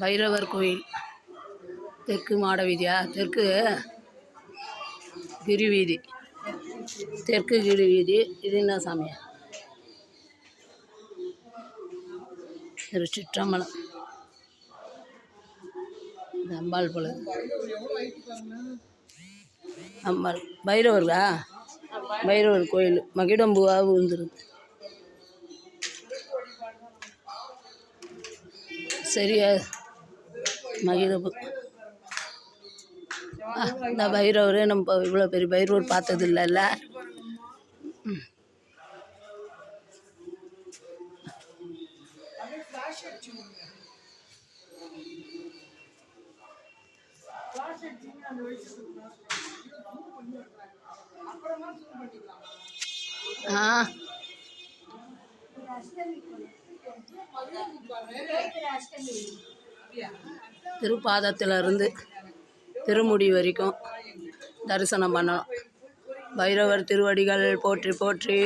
பைரவர் கோயில் தெற்கு மாட வீதியா? தெற்கு கிரிவீதி. தெற்கு கிரி வீதி இது என்ன சாமியா திருச்சிற்றம்பலம் இது அம்பாள் போல. அம்பாள். பைரவர்களா? பைரவர் கோயில். மகிடம்பூவாக விழுந்துருது சரியா? மகிழப்பு ஆ, இந்த பைரவர் நம்ம இவ்வளோ பெரிய பைரவர் பார்த்தது இல்லைல்ல ம். அஷ்டமி. திருப்பாதத்திலிருந்து திருமுடி வரைக்கும் தரிசனம் பண்ணணும் பைரவர் திருவடிகள் போற்றி போற்றி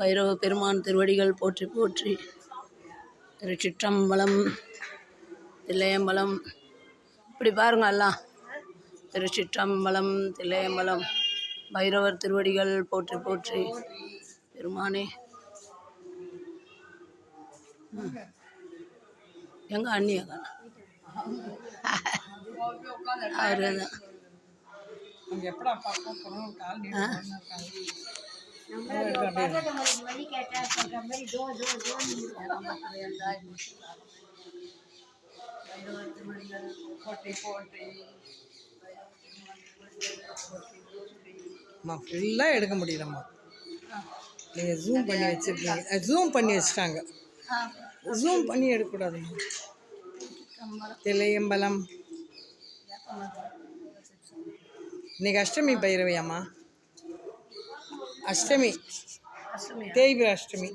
பைரவ பெருமான் திருவடிகள் போற்றி போற்றி திருச்சிற்றம்பலம் தில்லையம்பலம். இப்படி பாருங்க எல்லாம். திருச்சிற்றம்பலம் தில்லையம்பலம் பைரவர் திருவடிகள் போற்றி போற்றி பெருமானே. எங்க அண்ணியா அவரு தான். ஃபுல்லாக எடுக்க முடியலம்மா. நீங்கள் ஜூம் பண்ணி வச்சுருக்கீங்க ஜூம் பண்ணி வச்சுட்டாங்க. ஜூம் பண்ணி எடுக்கக்கூடாதும்மா தில்லையம்பலம் இன்னைக்கு அஷ்டமி பைரவியாம்மா. அஷ்டமி. தேய்பிர அஷ்டமி.